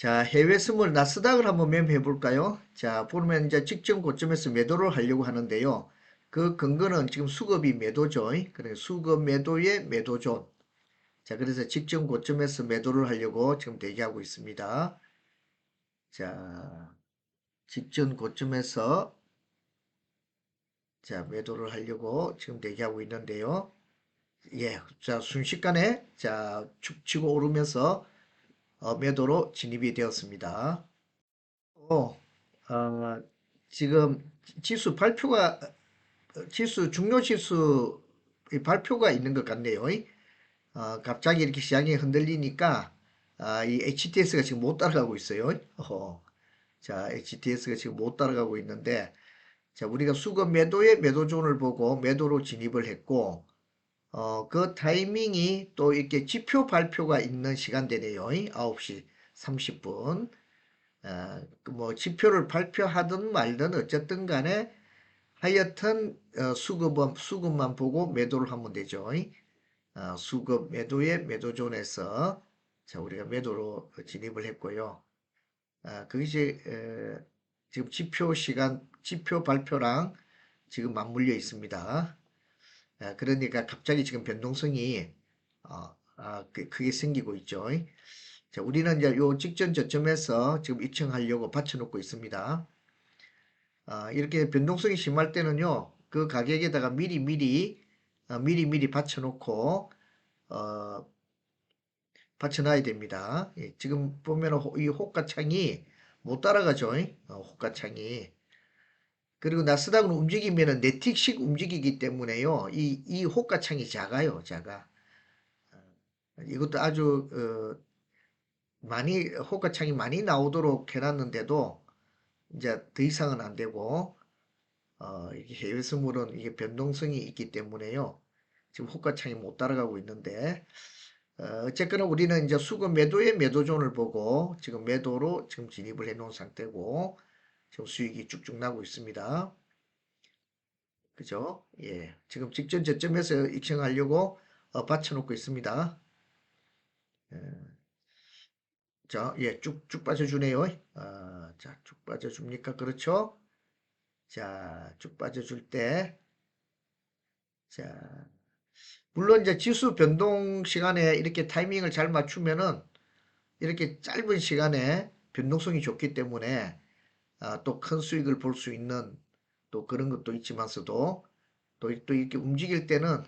자, 해외 선물 나스닥을 한번 매매해 볼까요? 자, 보면 이제 직전 고점에서 매도를 하려고 하는데요. 그 근거는 지금 수급이 매도죠. 그래 수급 매도의 매도존. 자, 그래서 직전 고점에서 매도를 하려고 지금 대기하고 있습니다. 자, 직전 고점에서 자, 매도를 하려고 지금 대기하고 있는데요. 예, 자, 순식간에 자, 축 치고 오르면서 어, 매도로 진입이 되었습니다. 어, 어, 지금 지수 발표가 어, 지수 중요 지수 발표가 있는 것 같네요. 어, 갑자기 이렇게 시장이 흔들리니까 아, 이 HTS가 지금 못 따라가고 있어요. 어, 자, HTS가 지금 못 따라가고 있는데 자, 우리가 수급 매도의 매도존을 보고 매도로 진입을 했고 어, 그 타이밍이 또 이렇게 지표 발표가 있는 시간대네요. 9시 30분. 어, 뭐 지표를 발표하든 말든 어쨌든 간에 하여튼 어, 수급은, 수급만 보고 매도를 하면 되죠. 어, 수급 매도의 매도존에서 자, 우리가 매도로 진입을 했고요. 아, 그것이 에, 지금 지표 시간, 지표 발표랑 지금 맞물려 있습니다. 아, 그러니까 갑자기 지금 변동성이 어, 아, 그- 크게 생기고 있죠. 자, 우리는 이제 요 직전 저점에서 지금 입증하려고 받쳐놓고 있습니다. 아, 이렇게 변동성이 심할 때는요, 그 가격에다가 미리 미리 어, 미리 미리 받쳐놓고 어, 받쳐놔야 됩니다. 예, 지금 보면 은이 호가창이 못 따라가죠. 어, 호가창이. 그리고 나스닥은 움직이면은 네틱식 움직이기 때문에요. 이, 이 호가창이 작아요. 작아. 어, 이것도 아주 어, 많이 호가창이 많이 나오도록 해놨는데도 이제 더 이상은 안 되고 어, 이게 해외 선물은 이게 변동성이 있기 때문에요. 지금 호가창이 못 따라가고 있는데 어, 어쨌거나 우리는 이제 수급 매도의 매도존을 보고 지금 매도로 지금 진입을 해 놓은 상태고 지금 수익이 쭉쭉 나고 있습니다. 그죠? 예. 지금 직전 저점에서 입증하려고 어, 받쳐놓고 있습니다. 예. 자, 예, 쭉 쭉 빠져주네요. 어, 자, 쭉 빠져줍니까? 그렇죠? 자, 쭉 빠져줄 때, 자, 물론 이제 지수 변동 시간에 이렇게 타이밍을 잘 맞추면은 이렇게 짧은 시간에 변동성이 좋기 때문에 아, 또 큰 수익을 볼 수 있는 또 그런 것도 있지만서도 또, 또 이렇게 움직일 때는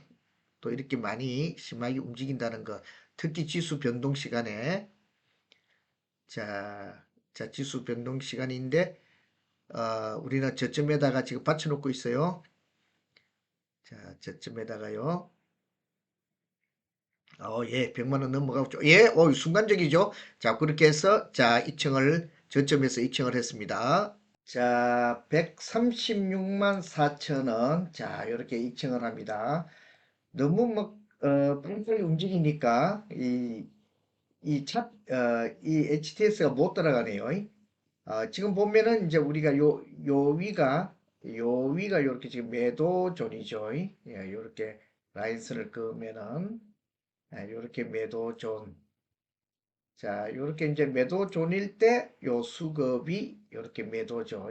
또 이렇게 많이 심하게 움직인다는 것 특히 지수 변동 시간에 자, 자 지수 변동 시간인데 어, 우리는 저점에다가 지금 받쳐놓고 있어요. 자, 저점에다가요. 어, 예, 100만 원 넘어가고 죠 예, 어, 순간적이죠. 자, 그렇게 해서 자, 입증을 저점에서 입증을 했습니다. 자, 136만 4천 원. 자, 이렇게 입증을 합니다. 너무 막 어, 빨리빨리 움직이니까 이 이 차, 어, 이 HTS가 못 따라가네요. 어, 지금 보면은 이제 우리가 요, 요 위가, 요 위가 이렇게 지금 매도 존이죠. 예, 요렇게 라인선을 그으면은, 이렇게 매도 존. 자, 요렇게 이제 매도 존일 때 요 수급이 요렇게 매도죠.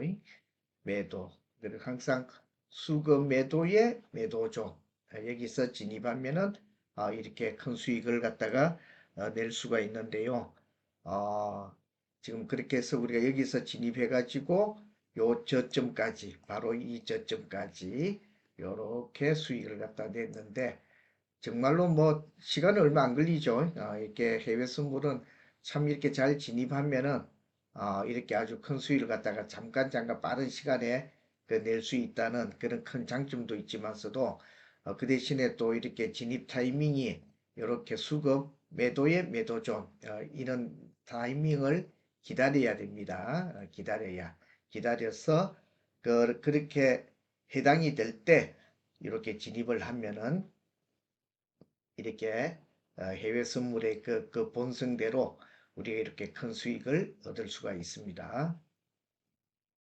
매도. 그리고 항상 수급 매도의 매도존. 여기서 진입하면은, 아, 이렇게 큰 수익을 갖다가 어, 낼 수가 있는데요. 어, 지금 그렇게 해서 우리가 여기서 진입해 가지고 요 저점까지 바로 이 저점까지 요렇게 수익을 갖다 냈는데 정말로 뭐 시간은 얼마 안 걸리죠. 어, 이렇게 해외 선물은 참 이렇게 잘 진입하면은 어, 이렇게 아주 큰 수익을 갖다가 잠깐 잠깐 빠른 시간에 그 낼 수 있다는 그런 큰 장점도 있지만서도 어, 그 대신에 또 이렇게 진입 타이밍이 이렇게 수급 매도의 매도존 어, 이런 타이밍을 기다려야 됩니다. 어, 기다려야 기다려서 그, 그렇게 해당이 될 때 이렇게 진입을 하면은 이렇게 어, 해외 선물의 그, 그 본성대로 우리가 이렇게 큰 수익을 얻을 수가 있습니다.